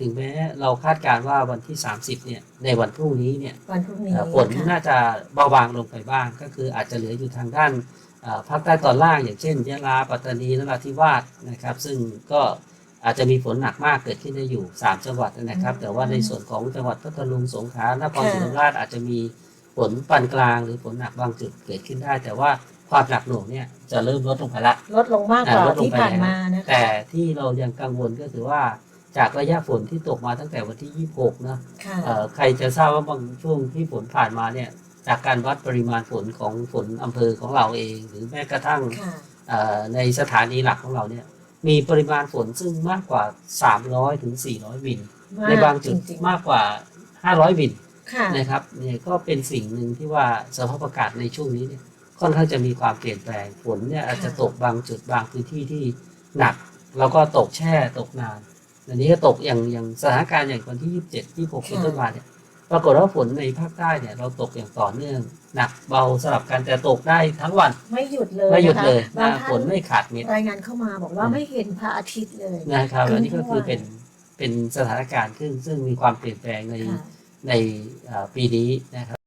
ถึงแม้เราคาดการณ์ว่าวันที่ 30เนี่ยในวันพรุ่งนี้เนี่ยวันพรุ่งนี้เอ่อฝนค่ะน่าจะเบาบางลงไปบ้าง ก็คืออาจจะเหลืออยู่ทางด้านเอ่อภาคใต้ตอนล่างอย่างเช่นยะลาปัตตานีนราธิวาสนะครับ ซึ่งก็อาจจะมีฝนหนักมากเกิดขึ้นได้อยู่ 3 จังหวัดนะครับ แต่ว่าในส่วนของจังหวัดพัทลุงสงขลานครศรีธรรมราชอาจจะมีฝนปานกลางหรือฝนหนักบางจุดเกิดขึ้นได้ แต่ว่าความหนักหน่วงเนี่ยจะเริ่มลดลงไปละลดลงมากกว่าอ่าลดลงที่ไปผ่านแล้วมานะคะแต่ที่เรายังกังวลก็คือว่า จากระยะฝนที่ตกมาตั้งแต่วันที่ 26เนอะค่ะเอ่อใครจะทราบว่าบางช่วงที่ฝนผ่านมาเนี่ย จากการวัดปริมาณฝนของฝนอำเภอของเราเอง หรือแม้กระทั่งค่ะเอ่อในสถานีหลักของเราเนี่ย มีปริมาณฝนซึ่งมากกว่า 300ถึง400มิลในบางจุดจริงมากกว่า 500มิลๆค่ะ นะครับเนี่ยก็เป็นสิ่งหนึ่งที่ว่าสภาพอากาศในช่วงนี้เนี่ยค่อนข้างจะมีความเปลี่ยนแปลงฝนเนี่ยอาจจะตกบางจุดบางพื้นที่ที่หนัก แล้วก็ตกแช่ตกนาน อันนี้ก็ตกอย่างอย่างสถานการณ์อย่างวันที่27 26เป็นต้นมาเนี่ยปรากฏว่าฝนในภาคใต้เนี่ยเราตกอย่างต่อเนื่องหนักเบาสลับกันแต่ตกได้ทั้งวัน ไม่หยุดเลยไม่หยุดเลยนะคะบางนะท่าฝนไม่ขาดเม็ดรายงานเข้ามาบอกว่าอืมไม่เห็นพระอาทิตย์เลยนะครับขึ้นอันนี้ก็คือทั้งวันเป็นเป็นสถานการณ์ซึ่งซึ่งมีความเปลี่ยนแปลงในค่ะในเอ่อปีนี้นะครับ